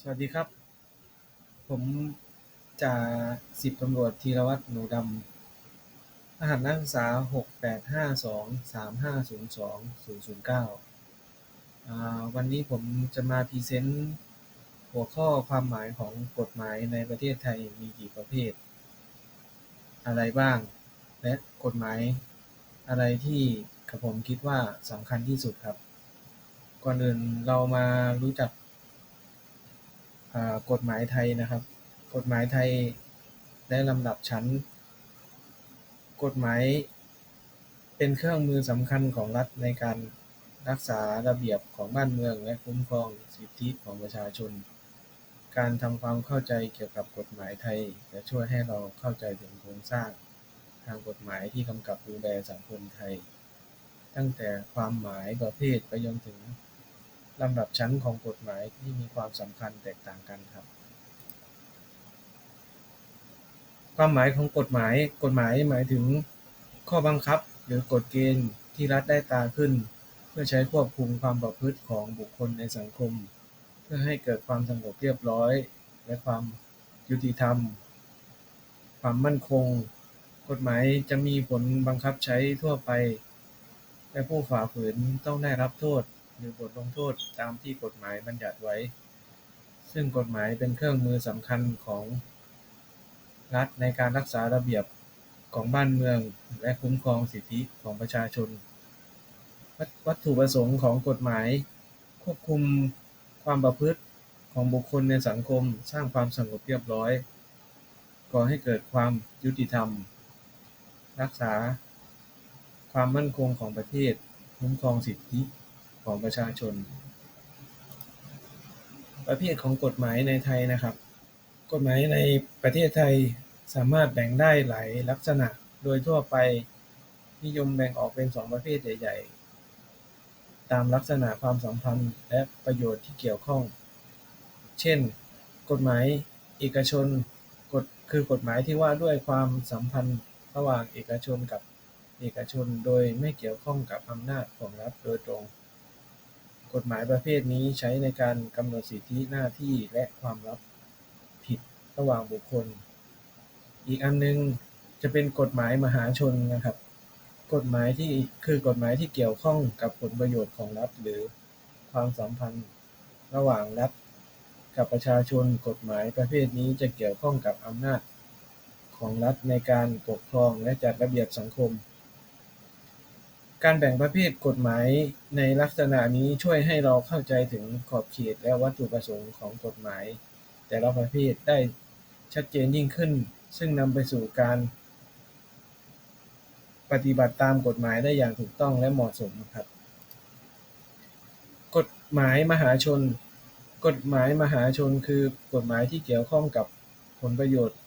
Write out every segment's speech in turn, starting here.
สวัสดีครับ ผมจ่าสิบตำรวจธีรวัฒน์หนูดำรหัสนักศึกษาหกแปดห้าสองสามห้าศูนย์สองศูนย์ศูนย์เก้าวันนี้ผมจะมาพรีเซนต์หัวข้อความหมายของกฎหมายในประเทศไทยมีกี่ประเภท อะไรบ้าง และกฎหมายอะไรที่กับผมคิดว่าสำคัญที่สุดครับ ก่อนอื่นเรามารู้จัก กฎหมายไทยนะครับ กฎหมายไทยได้ลำดับชั้น กฎหมายเป็นเครื่องมือสำคัญของรัฐในการรักษาระเบียบของบ้านเมืองและคุ้มครองสิทธิของประชาชน การทำความเข้าใจเกี่ยวกับกฎหมายไทย จะช่วยให้เราเข้าใจถึงโครงสร้าง ทางกฎหมายที่กำกับดูแลสังคมไทย ตั้งแต่ความหมายประเภทไปจนถึง ลำดับชั้นของกฎหมายที่มีความสำคัญแตกต่างกันครับ ความหมายของกฎหมาย กฎหมายหมายถึงข้อบังคับหรือกฎเกณฑ์ที่รัฐได้ตราขึ้น เพื่อใช้ควบคุมความประพฤติของบุคคลในสังคม เพื่อให้เกิดความสงบเรียบร้อย และความยุติธรรม ความมั่นคง กฎหมายจะมีผลบังคับใช้ทั่วไป และผู้ฝ่าฝืนต้องได้รับโทษ หรือบทลงโทษตามที่กฎหมายบัญญัติไว้ ซึ่งกฎหมายเป็นเครื่องมือสำคัญของรัฐในการรักษาระเบียบของบ้านเมืองและคุ้มครองสิทธิของประชาชน วัตถุประสงค์ของกฎหมาย ควบคุมความประพฤติของบุคคลในสังคมสร้างความสงบเรียบร้อย ก่อให้เกิดความยุติธรรม รักษาความมั่นคงของประเทศ คุ้มครองสิทธิ ของประชาชน ประเภทของกฎหมายในไทยนะครับ กฎหมายในประเทศไทยสามารถแบ่งได้หลายลักษณะโดยทั่วไปนิยมแบ่งออกเป็นสองประเภทใหญ่ๆ ตามลักษณะความสัมพันธ์และประโยชน์ที่เกี่ยวข้อง เช่น กฎหมายเอกชนกฎคือกฎหมายที่ว่าด้วยความสัมพันธ์ระหว่างเอกชนกับเอกชนโดยไม่เกี่ยวข้องกับอำนาจของรัฐโดยตรง กฎหมายประเภทนี้ใช้ในการกำหนดสิทธิหน้าที่และความรับผิดระหว่างบุคคล อีกอันนึงจะเป็นกฎหมายมหาชนนะครับ กฎหมายที่คือกฎหมายที่เกี่ยวข้องกับผลประโยชน์ของรัฐหรือความสัมพันธ์ระหว่างรัฐกับประชาชนกฎหมายประเภทนี้จะเกี่ยวข้องกับอำนาจของรัฐในการปกครองและจัดระเบียบสังคม การแบ่งประเภทกฎหมายในลักษณะนี้ช่วยให้เราเข้าใจถึงขอบเขตและวัตถุประสงค์ของกฎหมายแต่ละประเภทได้ชัดเจนยิ่งขึ้น ซึ่งนำไปสู่การปฏิบัติตามกฎหมายได้อย่างถูกต้องและเหมาะสมครับ กฎหมายมหาชน กฎหมายมหาชนคือกฎหมายที่เกี่ยวข้องกับผลประโยชน์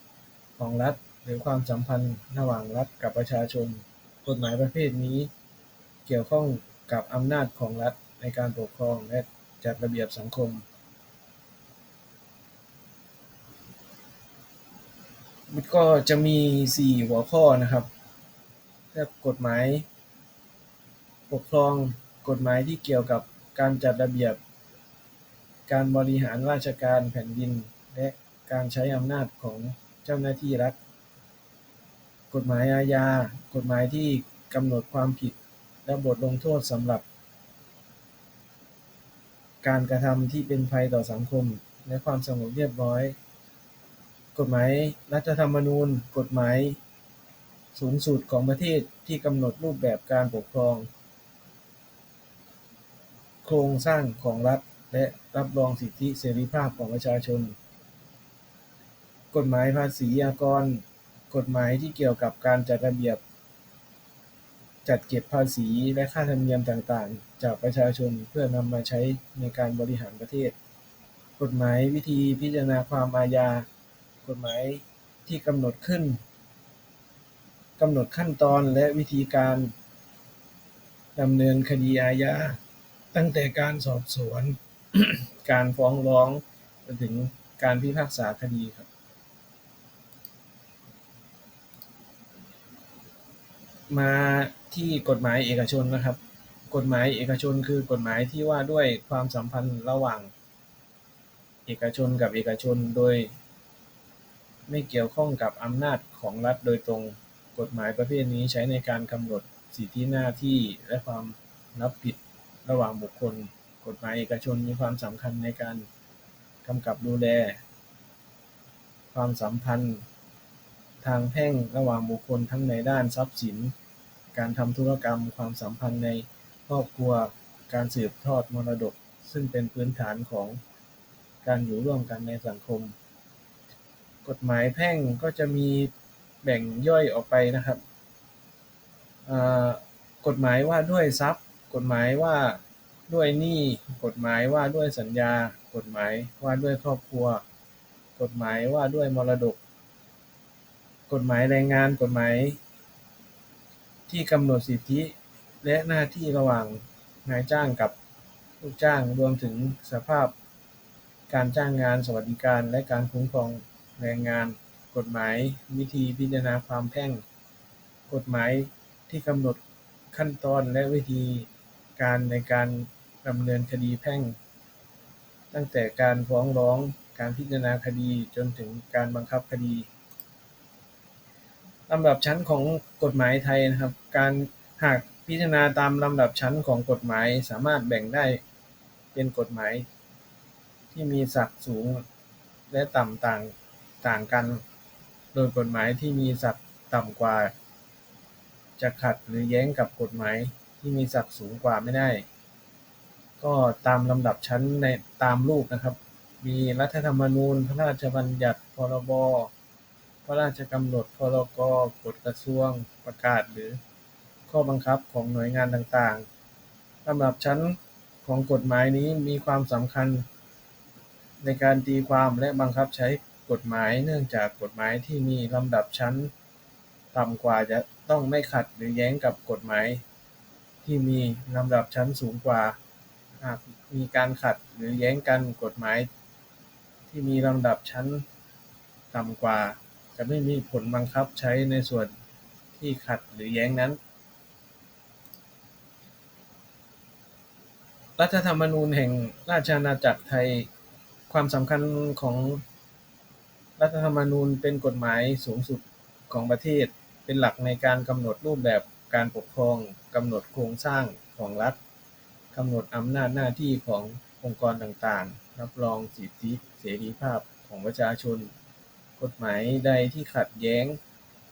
ของรัฐ หรือความสัมพันธ์ระหว่างรัฐกับประชาชน กฎหมายประเภทนี้ เกี่ยวข้องกับอำนาจของรัฐในการปกครองและจัดระเบียบสังคม มันก็จะมี 4 หัวข้อนะครับเรื่องกฎหมาย ปกครองกฎหมายที่เกี่ยวกับการจัดระเบียบ การบริหารราชการแผ่นดิน และการใช้อำนาจของเจ้าหน้าที่รัฐ กฎหมายอาญา กฎหมายที่กำหนดความผิด และบทลงโทษสำหรับการกระทำที่เป็นภัยต่อสังคม และความสงบเรียบร้อย กฎหมายรัฐธรรมนูญ กฎหมายสูงสุดของประเทศที่กำหนดรูปแบบการปกครอง โครงสร้างของรัฐ และรับรองสิทธิเสรีภาพของประชาชน กฎหมายภาษีอากร กฎหมายที่เกี่ยวกับการจัดระเบียบ จัดเก็บภาษีและค่าธรรมเนียมต่าง ๆ จากประชาชนเพื่อนำมาใช้ในการบริหารประเทศ กฎหมายวิธีพิจารณาความอาญา กฎหมายที่กำหนดขึ้นกำหนดขั้นตอนและวิธีการดำเนินคดีอาญาตั้งแต่การสอบสวน การฟ้องร้องจนถึงการพิพากษาคดีครับ มา ที่กฎหมายเอกชนนะครับ กฎหมายเอกชนคือกฎหมายที่ว่าด้วยความสัมพันธ์ระหว่างเอกชนกับเอกชนโดยไม่เกี่ยวข้องกับอำนาจของรัฐโดยตรง กฎหมายประเภทนี้ใช้ในการกำหนดสิทธิหน้าที่และความรับผิดระหว่างบุคคล กฎหมายเอกชนมีความสำคัญในการกำกับดูแล ความสัมพันธ์ ทางแพ่งระหว่างบุคคลทั้งในด้านทรัพย์สิน การทำธุรกรรม ความสัมพันธ์ในครอบครัว การสืบทอดมรดก ซึ่งเป็นพื้นฐานของการอยู่ร่วมกันในสังคม กฎหมายแพ่งก็จะมีแบ่งย่อยออกไปนะครับ กฎหมายว่าด้วยทรัพย์ กฎหมายว่าด้วยหนี้ กฎหมายว่าด้วยสัญญา กฎหมายว่าด้วยครอบครัว กฎหมายว่าด้วยมรดก กฎหมายแรงงาน กฎหมาย ที่กำหนดสิทธิและหน้าที่ระหว่างนายจ้างกับลูกจ้าง รวมถึงสภาพการจ้างงาน สวัสดิการ และการคุ้มครองแรงงาน กฎหมายวิธีพิจารณาความแพ่ง กฎหมายที่กำหนดขั้นตอนและวิธีการในการดำเนินคดีแพ่ง ตั้งแต่การฟ้องร้อง การพิจารณาคดี จนถึงการบังคับคดี ลำดับชั้นของกฎหมายไทยนะครับ การหากพิจารณาตามลำดับชั้นของกฎหมายสามารถแบ่งได้เป็นกฎหมาย ที่มีศักดิ์สูงและต่ำต่างต่างกัน โดยกฎหมายที่มีศักดิ์ต่ำกว่า จะขัดหรือแย้งกับกฎหมายที่มีศักดิ์สูงกว่าไม่ได้ ก็ตามลำดับชั้นในตามรูปนะครับ มีรัฐธรรมนูญ พระราชบัญญัติ พรบพ ระราชกำหนด พรก กฎกระทรวง ประกาศ หรือข้อบังคับของหน่วยงานต่าง ๆ ลำดับชั้นของกฎหมายนี้มีความสำคัญในการตีความและบังคับใช้กฎหมาย เนื่องจากกฎหมายที่มีลำดับชั้นต่ำกว่าจะต้องไม่ขัดหรือแย้งกับกฎหมาย ที่มีลำดับชั้นสูงกว่า หากมีการขัดหรือแย้งกันกฎหมาย ที่มีลำดับชั้นต่ำกว่า จะไม่มีผลบังคับใช้ในส่วนที่ขัดหรือแย้งนั้น รัฐธรรมนูญแห่งราชอาณาจักรไทย ความสำคัญของรัฐธรรมนูญเป็นกฎหมายสูงสุดของประเทศ เป็นหลักในการกำหนดรูปแบบการปกครองกำหนดโครงสร้างของรัฐกำหนดอำนาจหน้าที่ขององค์กรต่างๆ รับรองสิทธิเสรีภาพของประชาชน กฎหมายใดที่ขัดแย้ง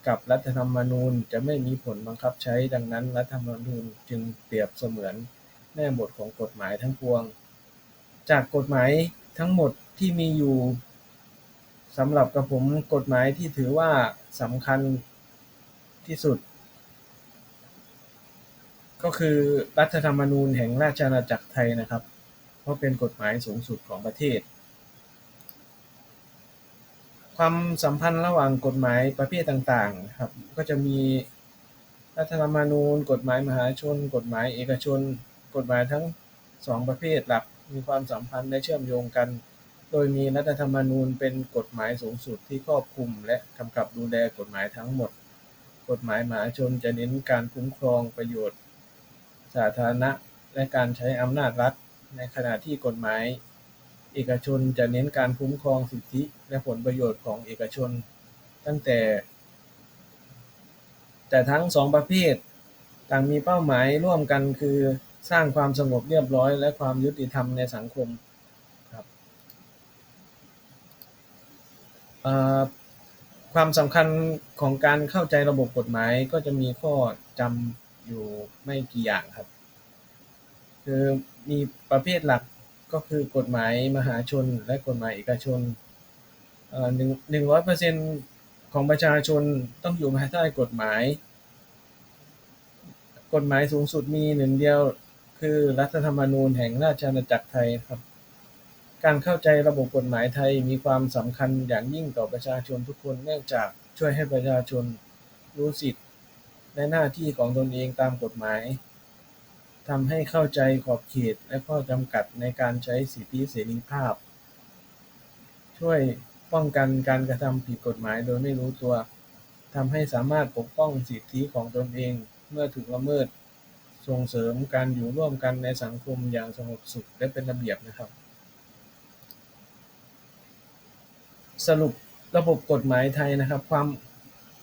กับรัฐธรรมนูญจะไม่มีผลบังคับใช้ ดังนั้น รัฐธรรมนูญจึงเปรียบเสมือนแม่บทของกฎหมายทั้งปวง จากกฎหมายทั้งหมดที่มีอยู่สำหรับกับผมกฎหมายที่ถือว่าสำคัญที่สุด ก็คือรัฐธรรมนูญแห่งราชอาณาจักรไทยนะครับ เพราะเป็นกฎหมายสูงสุดของประเทศ ความสัมพันธ์ระหว่างกฎหมายประเภทต่าง ๆ ครับ ก็จะมีรัฐธรรมนูญ กฎหมายมหาชน กฎหมายเอกชน กฎหมายทั้งสองประเภทหลักมีความสัมพันธ์และเชื่อมโยงกัน โดยมีรัฐธรรมนูญเป็นกฎหมายสูงสุดที่ครอบคลุม และกำกับดูแลกฎหมายทั้งหมด กฎหมายมหาชนจะเน้นการคุ้มครองประโยชน์ สาธารณะ และการใช้อำนาจรัฐ ในขณะที่กฎหมาย เอกชนจะเน้นการคุ้มครองสิทธิและผลประโยชน์ของเอกชน ตั้งแต่ แต่ทั้งสองประเภท ต่างมีเป้าหมายร่วมกันคือสร้างความสงบเรียบร้อย และความยุติธรรมในสังคมครับความสำคัญของการเข้าใจระบบกฎหมายก็จะมีข้อจำอยู่ไม่กี่อย่างครับ คือมีประเภทหลัก ก็คือกฎหมายมหาชนและกฎหมายเอกชนหนึ่งหนึ่งร้อยเปอร์เซ็นตของประชาชนต้องอยู่ภายใต้กฎหมาย กฎหมายสูงสุดมีหนึ่งเดียวคือรัฐธรรมนูญแห่งราชอาณาจักรไทยครับ การเข้าใจระบบกฎหมายไทยมีความสำคัญอย่างยิ่งต่อประชาชนทุกคนเนื่องจากช่วยให้ประชาชนรู้สิทธิและหน้าที่ของตนเองตามกฎหมาย ทำให้เข้าใจขอบเขตและข้อจำกัดในการใช้สิทธิเสรีภาพ ช่วยป้องกันการกระทำผิดกฎหมายโดยไม่รู้ตัวทำให้สามารถปกป้องสิทธิของตนเองเมื่อถูกละเมิด ส่งเสริมการอยู่ร่วมกันในสังคมอย่างสงบสุขและเป็นระเบียบนะครับ สรุประบบกฎหมายไทยนะครับ ความ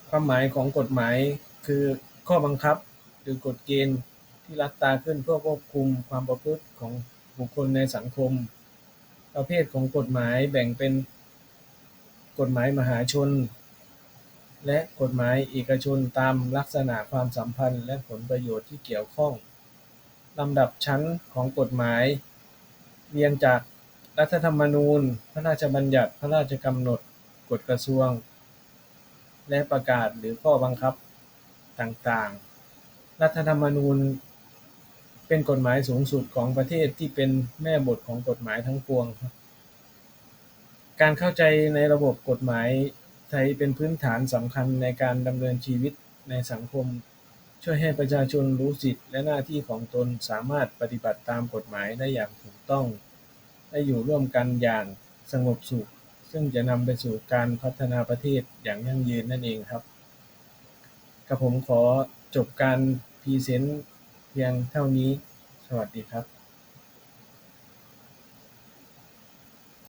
ความหมายของกฎหมายคือข้อบังคับหรือกฎเกณฑ์ ที่รัฐตาขึ้นเพื่อควบคุมความประพฤติของบุคคลในสังคม ประเภทของกฎหมายแบ่งเป็นกฎหมายมหาชน และกฎหมายเอกชนตามลักษณะความสัมพันธ์ และผลประโยชน์ที่เกี่ยวข้องลำดับชั้นของกฎหมาย เรียงจากรัฐธรรมนูญ พระราชบัญญัติ พระราชกำหนด กฎกระทรวง และประกาศหรือข้อบังคับต่างๆ รัฐธรรมนูญ เป็นกฎหมายสูงสุดของประเทศที่เป็นแม่บทของกฎหมายทั้งปวงครับการเข้าใจในระบบกฎหมายไทยเป็นพื้นฐานสำคัญในการดำเนินชีวิตในสังคม ช่วยให้ประชาชนรู้สิทธิและหน้าที่ของตนสามารถปฏิบัติตามกฎหมายได้อย่างถูกต้อง และอยู่ร่วมกันอย่างสงบสุข ซึ่งจะนำไปสู่การพัฒนาประเทศอย่างยั่งยืนนั่นเองครับ กับผมขอจบการพรีเซนต์ พียงเท่านี้ สวัสดีครับ